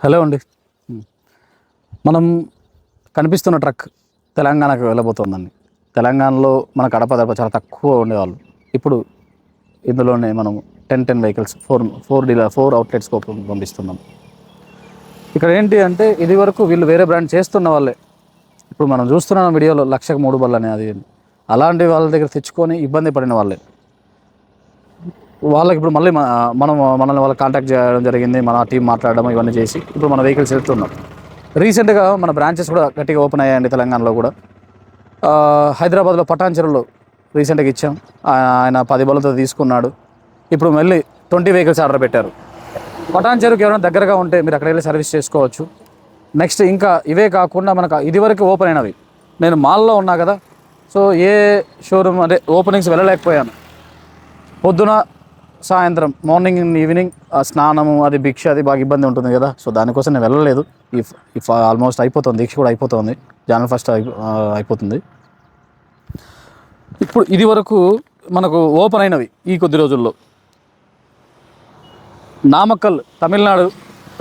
Hello అండి. మనం కనిపిస్తున్న ట్రక్ తెలంగాణకు వెళ్ళబోతోందండి. తెలంగాణలో మన కడప దడప చాలా తక్కువ ఉండేవాళ్ళు. ఇప్పుడు ఇందులోనే మనం ten ten vehicles four four dealer four outlets పంపిస్తున్నాం. ఇక్కడ ఏంటి అంటే ఇది వరకు వీళ్ళు వేరే బ్రాండ్ చేస్తున్న వాళ్ళే. ఇప్పుడు మనం చూస్తున్న వీడియోలో లక్షకు మూడు బళ్ళు అనేది. అది అలాంటి వాళ్ళ దగ్గర తెచ్చుకొని ఇబ్బంది పడిన వాళ్ళే. వాళ్ళకి ఇప్పుడు మళ్ళీ మన- మనం మనల్ని వాళ్ళు కాంటాక్ట్ చేయడం జరిగింది మన టీం మాట్లాడడం ఇవన్నీ చేసి ఇప్పుడు మన వెహికల్స్ వెళ్తున్నాం రీసెంట్గా మన బ్రాంచెస్ కూడా గట్టిగా ఓపెన్ అయ్యాయండి తెలంగాణలో కూడా. హైదరాబాద్లో పటాన్చెరులో రీసెంట్గా ఇచ్చాం. ఆయన పది బలతో తీసుకున్నాడు. ఇప్పుడు మళ్ళీ ట్వంటీ వెహికల్స్ ఆర్డర్ పెట్టారు. పటాన్చెరుకు ఎవరైనా దగ్గరగా ఉంటే మీరు అక్కడ వెళ్ళి సర్వీస్ చేసుకోవచ్చు. నెక్స్ట్ ఇంకా ఇవే కాకుండా మనకు ఇదివరకు ఓపెన్ అయినవి. నేను మాల్లో ఉన్నా కదా సో ఏ షోరూమ్ అంటే ఓపెనింగ్స్ వెళ్ళలేకపోయాను. పొద్దున సాయంత్రం మార్నింగ్ ఈవినింగ్ ఆ స్నానము అది భిక్ష అది బాగా ఇబ్బంది ఉంటుంది కదా. సో దానికోసం నేను వెళ్ళలేదు. ఇఫ్ ఇఫ్ ఆల్మోస్ట్ అయిపోతుంది. దీక్ష కూడా అయిపోతుంది. జనవరి ఫస్ట్ అయిపోతుంది. ఇప్పుడు ఇది వరకు మనకు ఓపెన్ అయినవి ఈ కొద్ది రోజుల్లో. నామక్కల్ తమిళనాడు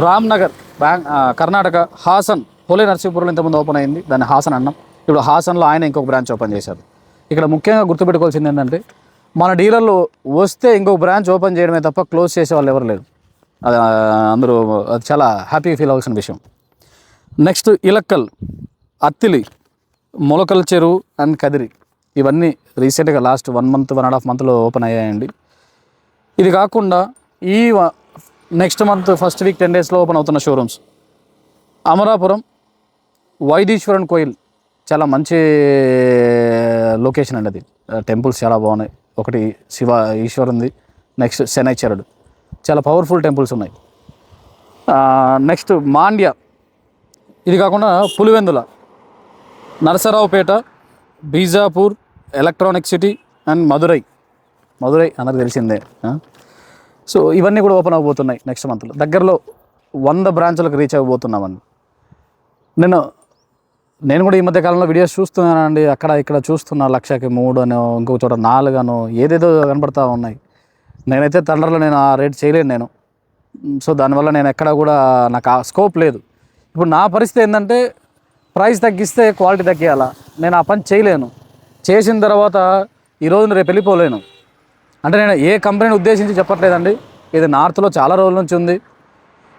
రామ్నగర్ బ్యాంక్ కర్ణాటక హాసన్ హోలే నరసింహపురంలో ఇంతకుముందు ఓపెన్ అయింది. దాన్ని హాసన్ అన్నాం. ఇప్పుడు హాసన్లో ఆయన ఇంకొక బ్రాంచ్ ఓపెన్ చేశారు. ఇక్కడ ముఖ్యంగా గుర్తుపెట్టుకోవాల్సింది ఏంటంటే మన డీలర్లు వస్తే ఇంకొక బ్రాంచ్ ఓపెన్ చేయడమే తప్ప క్లోజ్ చేసే వాళ్ళు ఎవరు లేరు. అది అందరూ అది చాలా హ్యాపీ ఫీల్ అవ్వాల్సిన విషయం. నెక్స్ట్ ఇలక్కల్ అత్తిలి మొలకల చెరువు అండ్ కదిరి. ఇవన్నీ రీసెంట్గా last one month one and half మంత్లో ఓపెన్ అయ్యాయండి. ఇది కాకుండా ఈ next month first week ten డేస్లో ఓపెన్ అవుతున్న షోరూమ్స్. అమరాపురం వైదీశ్వరన్ కోయిల్. చాలా మంచి లొకేషన్ అండి అది. టెంపుల్స్ చాలా బాగున్నాయి. ఒకటి శివ ఈశ్వరుంది. నెక్స్ట్ శనైశ్వరుడు. చాలా పవర్ఫుల్ టెంపుల్స్ ఉన్నాయి. నెక్స్ట్ మాండ్య. ఇది కాకుండా Pulivendula. Narasaraopet Bijapur electronic city and Madurai. Madurai అందరికి తెలిసిందే సో ఇవన్నీ కూడా ఓపెన్ అవ్వబోతున్నాయి నెక్స్ట్ మంత్లో. దగ్గరలో వంద బ్రాంచ్లకు రీచ్ అవ్వబోతున్నామండి నేను నేను కూడా ఈ మధ్య కాలంలో వీడియోస్ చూస్తున్నానండి. అక్కడ ఇక్కడ చూస్తున్నా లక్షకి మూడు అనో ఇంకొక చోట నాలుగు అనో ఏదేదో కనపడతా ఉన్నాయి. నేనైతే తండ్రిలో నేను ఆ రేట్ చేయలేను నేను. సో దానివల్ల నేను ఎక్కడ కూడా నాకు ఆ స్కోప్ లేదు. ఇప్పుడు నా పరిస్థితి ఏంటంటే ప్రైస్ తగ్గిస్తే క్వాలిటీ తగ్గియాలా? నేను ఆ పని చేయలేను. చేసిన తర్వాత ఈ రోజున రేపు వెళ్ళిపోలేను. అంటే నేను ఏ కంపెనీని ఉద్దేశించి చెప్పట్లేదండి. ఇది నార్త్లో చాలా రోజుల నుంచి ఉంది.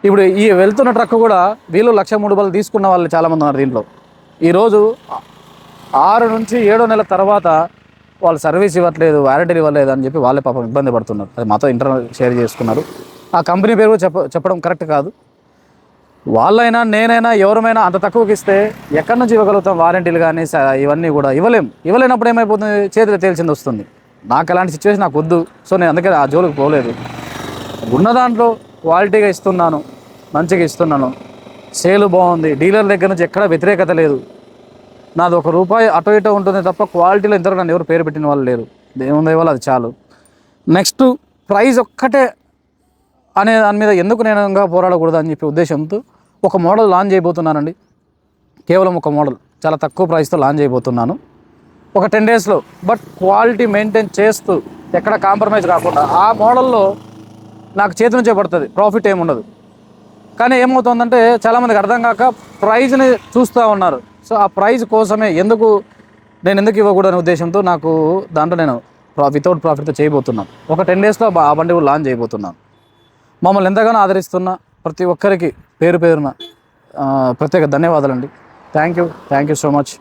ఇప్పుడు ఈ వెళ్తున్న ట్రక్ కూడా వీళ్ళు లక్ష మూడు బళ్ళు తీసుకున్న వాళ్ళు చాలామంది ఉన్నారు దీంట్లో. ఈరోజు ఆరు నుంచి ఏడో నెల తర్వాత వాళ్ళు సర్వీస్ ఇవ్వట్లేదు వారంటీ ఇవ్వలేదు అని చెప్పి వాళ్ళే పాపం ఇబ్బంది పడుతున్నారు. అది మాతో ఇంటర్నల్ షేర్ చేసుకున్నారు. ఆ కంపెనీ పేరు చెప్ప చెప్పడం కరెక్ట్ కాదు. వాళ్ళైనా నేనైనా ఎవరమైనా అంత తక్కువకి ఇస్తే ఎక్కడి నుంచి ఇవ్వగలుగుతాం వారంటీలు కానీ ఇవన్నీ కూడా ఇవ్వలేం. ఇవ్వలేనప్పుడు ఏమైపోతుంది? చేతిలో తేల్చింది వస్తుంది. నాకు అలాంటి సిచ్యువేషన్ నాకు వద్దు. సో నేను అందుకే ఆ జోలికి పోలేదు. ఉన్న దాంట్లో క్వాలిటీగా ఇస్తున్నాను మంచిగా ఇస్తున్నాను. సేలు బాగుంది. డీలర్ దగ్గర నుంచి ఎక్కడ వ్యతిరేకత లేదు. నాది ఒక రూపాయి అటో ఇటు ఉంటుంది తప్ప క్వాలిటీలో ఇంతవరకు నన్ను ఎవరు పేరు పెట్టిన వాళ్ళు లేరు. దేవుని దయ వల్ల అది చాలు. నెక్స్ట్ ప్రైస్ ఒక్కటే అనే దాని మీద ఎందుకు నేను ఇంకా పోరాడకూడదు అని చెప్పి ఉద్దేశంతో ఒక మోడల్ లాంచ్ చేయబోతున్నానండి. కేవలం ఒక మోడల్. చాలా తక్కువ ప్రైస్తో లాంచ్ చేయబోతున్నాను. ఒక టెన్ డేస్లో. బట్ క్వాలిటీ మెయింటైన్ చేస్తూ ఎక్కడ కాంప్రమైజ్ కాకుండా ఆ మోడల్లో నాకు చేతి నుంచే పడుతుంది. ప్రాఫిట్ ఏముండదు. కానీ ఏమవుతుందంటే చాలామందికి అర్థం కాక ప్రైజ్ని చూస్తూ ఉన్నారు. సో ఆ ప్రైజ్ కోసమే ఎందుకు నేను ఎందుకు ఇవ్వకూడని ఉద్దేశంతో నాకు దాంట్లో నేను వితౌట్ ప్రాఫిట్తో చేయబోతున్నాను. ఒక టెన్ డేస్లో ఆ బండి కూడా లాంచ్ చేయబోతున్నాను. మమ్మల్ని ఎంతగానో ఆదరిస్తున్న ప్రతి ఒక్కరికి పేరు పేరున ప్రత్యేక ధన్యవాదాలండి. Thank you thank you so much